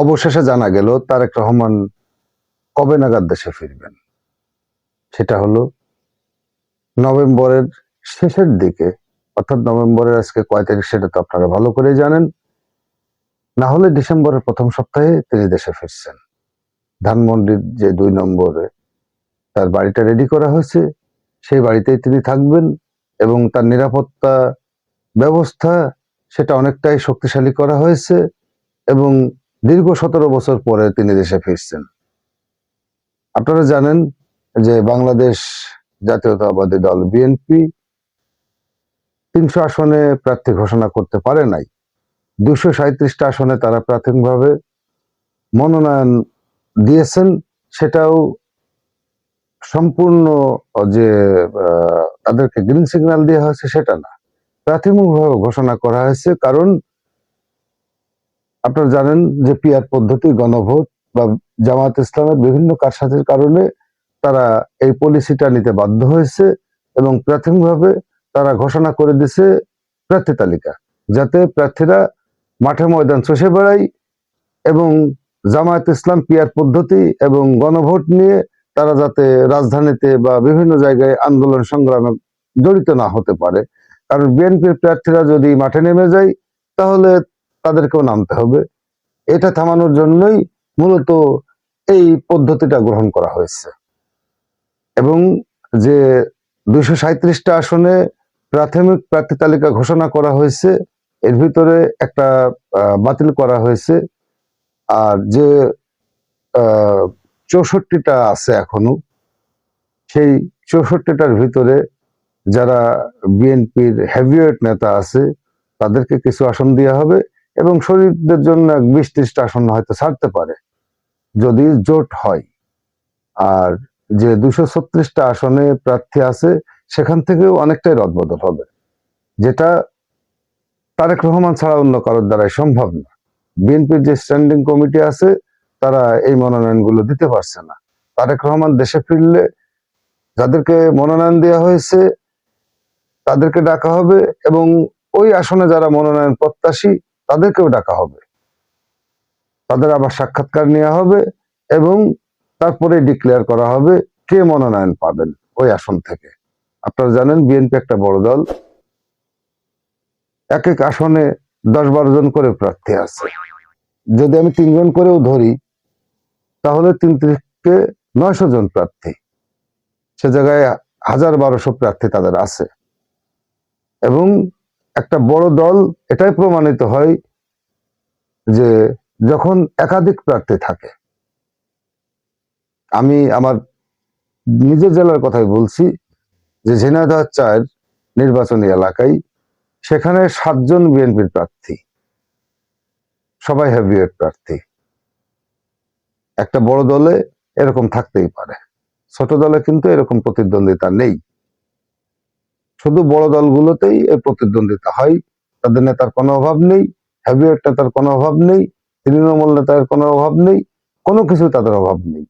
অবশেষে জানা গেল তারেক রহমান কবে নাগাদ দেশে ফিরবেন। সেটা হলো নভেম্বরের শেষের দিকে। অর্থাৎ নভেম্বরের আজকে কয় তারিখ সেটা তো আপনারা ভালো করে জানেন। না হলে ডিসেম্বরের প্রথম সপ্তাহে তিনি দেশে ফিরছেন। ধানমন্ডির যে দুই নম্বরে তার বাড়িটা রেডি করা হয়েছে, সেই বাড়িতেই তিনি থাকবেন এবং তার নিরাপত্তা ব্যবস্থা সেটা অনেকটাই শক্তিশালী করা হয়েছে এবং দীর্ঘ সতেরো বছর পরে তিনি দেশে ফিরছেন। আপনারা জানেন যে বাংলাদেশ জাতীয়তাবাদী দল বিএনপি তিনশো আসনে প্রার্থী ঘোষণা করতে পারে নাই। দুশো সাঁত্রিশটা আসনে তারা প্রাথমিকভাবে মনোনয়ন দিয়েছেন। সেটাও সম্পূর্ণ যে তাদেরকে গ্রিন সিগন্যাল দেওয়া হয়েছে সেটা না। প্রাথমিকভাবে ঘোষণা করা হয়েছে কারণ আপনারা জানেন যে পিয়ার পদ্ধতি, গণভোট বা জামাত ইসলামের বিভিন্ন কারসাজির কারণে তারা এই পলিসিটা নিতে বাধ্য হয়েছে এবং প্রাথমিকভাবে তারা ঘোষণা করে দিছে প্রার্থী তালিকা, যাতে প্রার্থীরা মাঠে ময়দান চষে বেড়ায় এবং জামায়াত ইসলাম পিয়ার পদ্ধতি এবং গণভোট নিয়ে তারা যাতে রাজধানীতে বা বিভিন্ন জায়গায় আন্দোলন সংগ্রামে জড়িত না হতে পারে। কারণ বিএনপির প্রার্থীরা যদি মাঠে নেমে যায়, তাহলে তাদেরকেও নামতে হবে। এটা থামানোর জন্যই মূলত এই পদ্ধতিটা গ্রহণ করা হয়েছে। এবং যে দুইশো সাঁত্রিশটা আসনে প্রাথমিক প্রার্থী তালিকা ঘোষণা করা হয়েছে, এর ভিতরে একটা বাতিল করা হয়েছে। আর যে চৌষট্টিটা আছে এখনও, সেই চৌষট্টিটার ভিতরে যারা বিএনপির হেভিওয়েট নেতা আছে, তাদেরকে কিছু আসন দেওয়া হবে। এবং শরীরদের জন্য এক বিশ ত্রিশটা আসন হয়তো ছাড়তে পারে, যদি জোট হয়। আর যে দুশো ছত্রিশটা আসনে প্রার্থী আছে, সেখান থেকেও অনেকটাই রদবদল হবে, যেটা তারেক রহমান ছাড়া অন্য কারোর দ্বারাই সম্ভব না। বিএনপির যে স্ট্যান্ডিং কমিটি আছে, তারা এই মনোনয়নগুলো দিতে পারছে না। তারেক রহমান দেশে ফিরলে যাদেরকে মনোনয়ন দেওয়া হয়েছে, তাদেরকে ডাকা হবে এবং ওই আসনে যারা মনোনয়ন প্রত্যাশী তাদেরকেও ডাকা হবে। তাদের আবার সাক্ষাৎকার নেওয়া হবে এবং তারপরে ডিক্লেয়ার করা হবে কে মনোনয়ন পাবেন ওই আসন থেকে। আপনারা জানেন বিএনপি একটা বড় দল। এক এক আসনে দশ বারো জন করে প্রার্থী আছে। যদি আমি তিনজন করেও ধরি, তাহলে তিন থেকে নয়শো জন প্রার্থী। সে জায়গায় হাজার বারোশো প্রার্থী তাদের আছে। এবং একটা বড় দল এটাই প্রমাণিত হয় যে যখন একাধিক প্রার্থী থাকে, আমি আমার নিজের জেলার কথাই বলছি যে ঝিনাইদহ চার নির্বাচনী এলাকায় সেখানে সাতজন বিএনপির প্রার্থী, সবাই হেভিওয়েট প্রার্থী। একটা বড় দলে এরকম থাকতেই পারে, ছোট দলে কিন্তু এরকম প্রতিদ্বন্দ্বিতা নেই। শুধু বড় দলগুলোতেই এই প্রতিদ্বন্দ্বিতা হয়। তাদের নেতার কোনো অভাব নেই হেভিওয়েট নেতার কোনো অভাব নেই, তৃণমূল নেতার কোনো অভাব নেই, কোনো কিছু তাদের অভাব নেই।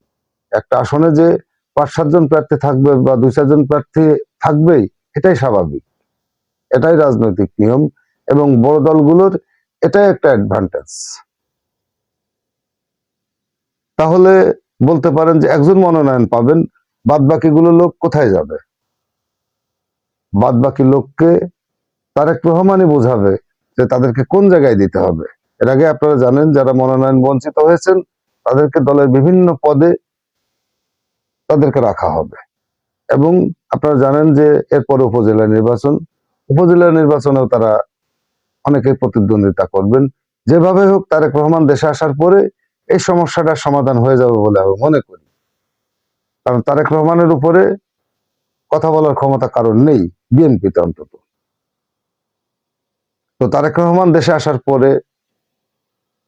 একটা আসনে যে পাঁচ সাতজন প্রার্থী থাকবে বা দুই চারজন প্রার্থী থাকবেই, এটাই স্বাভাবিক। এটাই রাজনৈতিক নিয়ম এবং বড় দলগুলোর এটাই একটা অ্যাডভান্টেজ তাহলে বলতে পারেন যে একজন মনোনয়ন পাবেন বাদ বাকিগুলো লোক কোথায় যাবে? বাদ বাকি লোককে তারেক রহমানই বোঝাবে যে তাদেরকে কোন জায়গায় দিতে হবে। এর আগে আপনারা জানেন যারা মনোনয়ন বঞ্চিত হয়েছেন, তাদেরকে দলের বিভিন্ন পদে তাদেরকে রাখা হবে। এবং আপনারা জানেন যে এরপর উপজেলা নির্বাচন, উপজেলা নির্বাচনেও তারা অনেকে প্রতিদ্বন্দ্বিতা করবেন। যেভাবে হোক তারেক রহমান দেশে আসার পরে এই সমস্যাটার সমাধান হয়ে যাবে বলে আমি মনে করি। কারণ তারেক রহমানের উপরে কথা বলার ক্ষমতা কারণ নেই, বিএনপিতে অন্তত। তো তারেক রহমান দেশে আসার পরে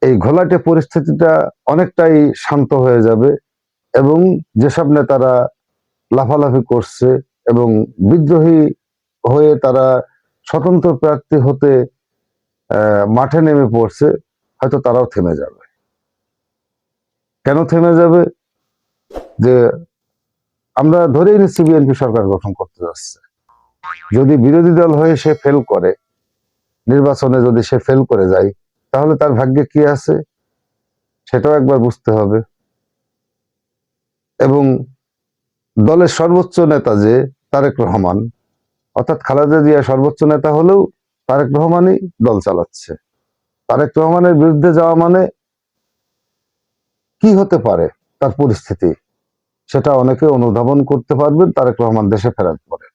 এই ঘোলাটে পরিস্থিতিটা অনেকটাই শান্ত হয়ে যাবে এবং যেসব নেতারা লাফালাফি করছে এবং বিদ্রোহী হয়ে তারা স্বতন্ত্র প্রার্থী হতে মাঠে নেমে পড়ছে, হয়তো তারাও থেমে যাবে। কেন থেমে যাবে? যে আমরা ধরেই নিচ্ছি বিএনপি সরকার গঠন করতে যাচ্ছে। যদি বিরোধী দল হয়ে সে ফেল করে, নির্বাচনে যদি সে ফেল করে যায়, তাহলে তার ভাগ্যে কি আছে? সেটাও একবার বুঝতে হবে। এবং দলের সর্বোচ্চ নেতা যে তারেক রহমান, অর্থাৎ খালেদা জিয়া সর্বোচ্চ নেতা হলেও তারেক রহমানই দল চালাচ্ছে। তারেক রহমানের বিরুদ্ধে যাওয়া মানে কি হতে পারে তার পরিস্থিতি? সেটা অনেকে অনুধাবন করতে পারবেন, তারেক রহমান দেশে ফেরার পরে।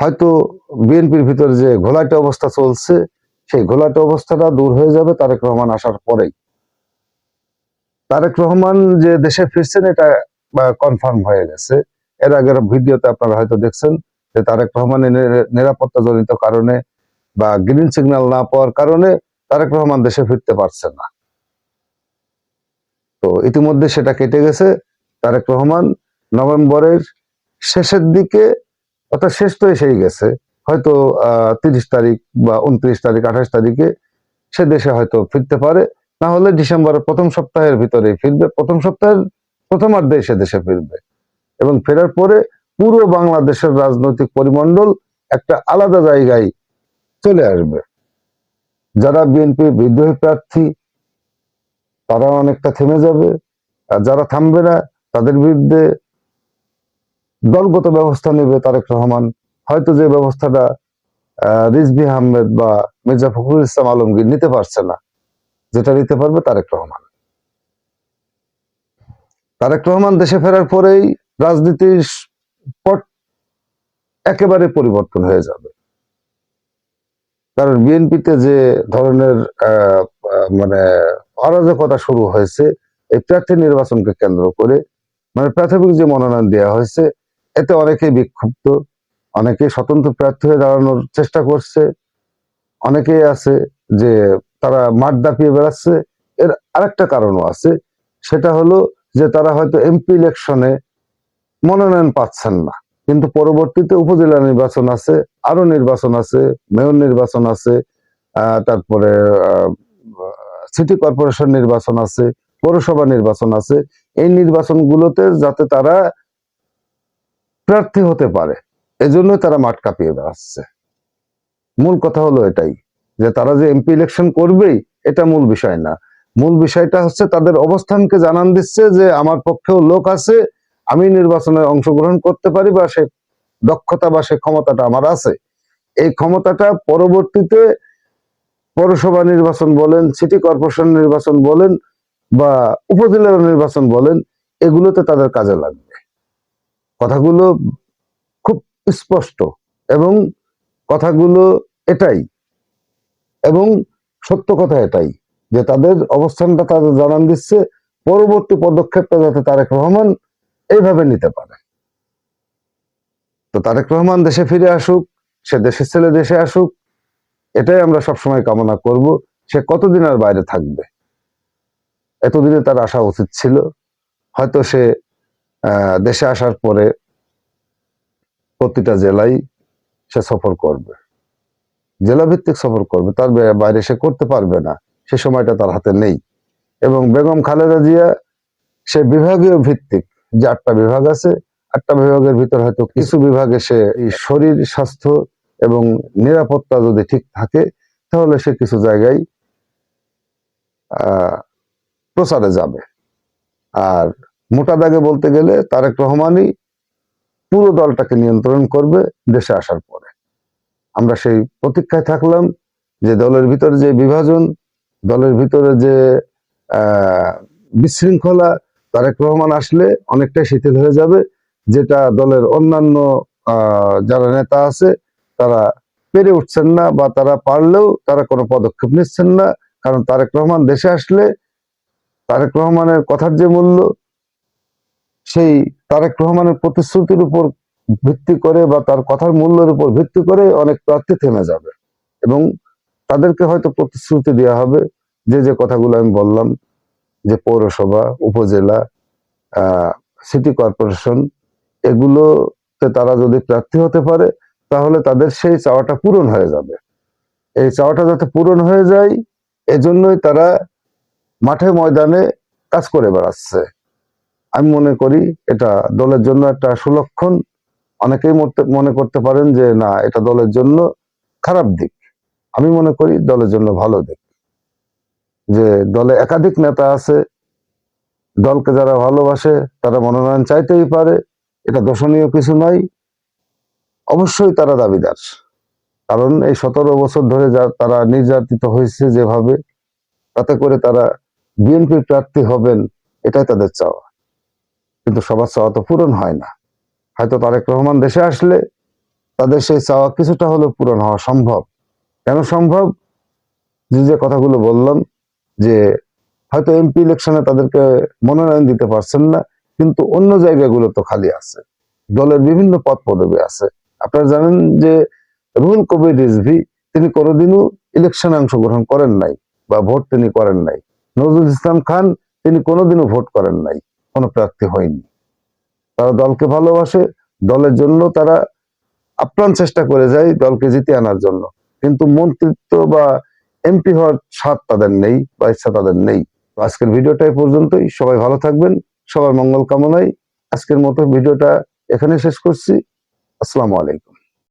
হয়তো বিএনপির ভিতরে যে ঘোলাটে অবস্থা চলছে, সেই ঘোলাটে অবস্থাটা দূর হয়ে যাবে তারেক রহমান আসার পরেই। তারেক রহমান যে দেশে ফিরছেন, এটা কনফার্ম হয়ে গেছে। এর আগের ভিডিওতে আপনারা হয়তো দেখছেন যে তারেক রহমানের নিরা- নিরাপত্তা জনিত কারণে বা গ্রিন সিগন্যাল না পাওয়ার কারণে তারেক রহমান দেশে ফিরতে পারছে না। তো ইতিমধ্যে সেটা কেটে গেছে। তারেক রহমান নভেম্বরের শেষের দিকে, অর্থাৎ শেষ তো এসেই গেছে। হয়তো তিরিশ তারিখ বা উনত্রিশ তারিখ, আঠাশ তারিখে সে দেশে হয়তো ফিরতে পারে। না হলে ডিসেম্বরের প্রথম সপ্তাহের ভিতরে ফিরবে। প্রথম সপ্তাহের প্রথমার্ধে সে দেশে ফিরবে। এবং ফেরার পরে পুরো বাংলাদেশের রাজনৈতিক পরিমণ্ডল একটা আলাদা জায়গায় চলে আসবে। যারা বিএনপি বিদ্রোহী প্রার্থী তারা অনেকটা থেমে যাবে। আর যারা থামবে না, তাদের বিরুদ্ধে দলগত ব্যবস্থা নেবে তারেক রহমান। হয়তো যে ব্যবস্থাটা রিজভি আহমেদ বা মির্জা ফখরুল ইসলাম আলমগীর নিতে পারছে না, যেটা নিতে পারবে তারেক রহমান। তারেক রহমান দেশে ফেরার পরেই রাজনীতির পট একেবারে পরিবর্তন হয়ে যাবে। কারণ বিএনপিতে যে ধরনের মানে অরাজকতা শুরু হয়েছে, এই প্রার্থী নির্বাচনকে কেন্দ্র করে। মানে প্রাথমিক যে মনোনয়ন দেওয়া হয়েছে, এতে অনেকেই বিক্ষুব্ধ অনেকেই স্বতন্ত্র প্রার্থী হয়ে দাঁড়ানোর চেষ্টা করছে। অনেকেই আছে যে তারা মাঠ দাপিয়ে বেড়াচ্ছে। এর আরেকটা কারণও আছে, সেটা হলো যে তারা হয়তো এমপি ইলেকশনে মনোনয়ন পাচ্ছেন না। কিন্তু পরবর্তীতে উপজেলা নির্বাচন আছে আরও নির্বাচন আছে, মেয়র নির্বাচন আছে তারপরে সিটি কর্পোরেশন নির্বাচন আছে, পৌরসভা নির্বাচন আছে, এই নির্বাচনগুলোতে যাতে তারা প্রার্থী হতে পারে এজন্য তারা মাঠ কাঁপিয়ে বেড়াচ্ছে। মূল কথা হলো এটাই, যে তারা যে এমপি ইলেকশন করবেই, এটা মূল বিষয় না। মূল বিষয়টা হচ্ছে তাদের অবস্থানকে জানান দিচ্ছে যে আমার পক্ষেও লোক আছে, আমি নির্বাচনে অংশগ্রহণ করতে পারি বা সে দক্ষতা বা সে ক্ষমতাটা আমার আছে। এই ক্ষমতাটা পরবর্তীতে পৌরসভা নির্বাচন বলেন, সিটি কর্পোরেশন নির্বাচন বলেন বা উপজেলা নির্বাচন বলেন, এগুলোতে তাদের কাজে লাগবে। কথাগুলো খুব স্পষ্ট এবং কথাগুলো এটাই এবং সত্য কথা এটাই যে তাদের অবস্থানটা তাদের জানান দিচ্ছে, পরবর্তী পদক্ষেপটা যাতে তারেক রহমান এইভাবে নিতে পারে। তো তারেক রহমান দেশে ফিরে আসুক, সে দেশের ছেলে দেশে আসুক এটাই আমরা সবসময় কামনা করব, সে কতদিন আর বাইরে থাকবে? এতদিনে তার আসা উচিত ছিল। হয়তো সে দেশে আসার পরে প্রতিটা জেলায় সে সফর করবে। জেলা ভিত্তিক সফর করবে, তার বাইরে সে করতে পারবে না। সে সময়টা তার হাতে নেই। এবং বেগম খালেদা জিয়া, সে বিভাগীয় ভিত্তিক, যে আটটা বিভাগ আছে, আটটা বিভাগের ভিতর হয়তো কিছু বিভাগে সে শরীর, স্বাস্থ্য এবং নিরাপত্তা যদি ঠিক থাকে, তাহলে সে কিছু জায়গায় প্রচারে যাবে। আর মোটা দাগে বলতে গেলে তারেক রহমানই পুরো দলটাকে নিয়ন্ত্রণ করবে দেশে আসার পরে। আমরা সেই প্রতীক্ষায় থাকলাম যে দলের ভিতরে যে বিভাজন, দলের ভিতরে যে বিশৃঙ্খলা, তারেক রহমান আসলে অনেকটাই শিথিল হয়ে যাবে, যেটা দলের অন্যান্য যারা নেতা আছে তারা পেরে উঠছেন না বা তারা পারলেও তারা কোনো পদক্ষেপ নিচ্ছেন না। কারণ তারেক রহমান দেশে আসলে তারেক রহমানের কথার যে মূল্য, সেই তারেক রহমানের প্রতিশ্রুতির উপর ভিত্তি করে বা তার কথার মূল্যের উপর ভিত্তি করে অনেক প্রার্থী থেমে যাবে এবং তাদেরকে হয়তো প্রতিশ্রুতি দেওয়া হবে। যে যে কথাগুলো আমি বললাম, যে পৌরসভা, উপজেলা সিটি কর্পোরেশন এগুলোতে তারা যদি প্রার্থী হতে পারে তাহলে তাদের সেই চাওয়াটা পূরণ হয়ে যাবে। এই চাওয়াটা যাতে পূরণ হয়ে যায়, এজন্যই তারা মাঠে ময়দানে কাজ করে বেড়াচ্ছে। আমি মনে করি এটা দলের জন্য একটা সুলক্ষণ। অনেকেই মনে করতে পারেন যে, না, এটা দলের জন্য খারাপ দিক। আমি মনে করি দলের জন্য ভালো দিক। যে দলে একাধিক নেতা আছে, দলকে যারা ভালোবাসে, তারা মনোনয়ন চাইতেই পারে। এটা দোষণীয় কিছু নয়। অবশ্যই তারা দাবিদার। কারণ এই সতেরো বছর ধরে যা তারা নির্যাতিত হয়েছে যেভাবে, তাতে করে তারা বিএনপি প্রার্থী হবেন, এটাই তাদের চাওয়া। কিন্তু সবার চাওয়া তো পূরণ হয় না। হয়তো তারেক রহমান দেশে আসলে তাদের সেই চাওয়া কিছুটা হলেও পূরণ হওয়া সম্ভব। কেন সম্ভব? যে যে কথাগুলো বললাম, যে হয়তো এমপি ইলেকশনে তাদেরকে মনোনয়ন দিতে পারছেন না, কিন্তু অন্য জায়গাগুলো তো খালি আছে। দলের বিভিন্ন পদ পদবি আছে। আপনারা জানেন যে রুহুল কবির রিজভি, তিনি কোনোদিনও ইলেকশনে অংশগ্রহণ করেন নাই বা ভোট তিনি করেন নাই। নজরুল ইসলাম খান, তিনি কোনোদিনও ভোট করেন নাই, কোনো প্রার্থী হয়নি। তারা দলকে ভালোবাসে, দলের জন্য তারা আপ্রাণ চেষ্টা করে যায় দলকে জিতে আনার জন্য। কিন্তু মন্ত্রিত্ব বা এমপি হওয়ার স্বাদ তাদের নেই বা ইচ্ছা তাদের নেই। তো আজকের ভিডিওটা পর্যন্তই। সবাই ভালো থাকবেন, সবার মঙ্গল কামনায়। আজকের মতো ভিডিওটা এখানে শেষ করছি। আসসালামু আলাইকুম।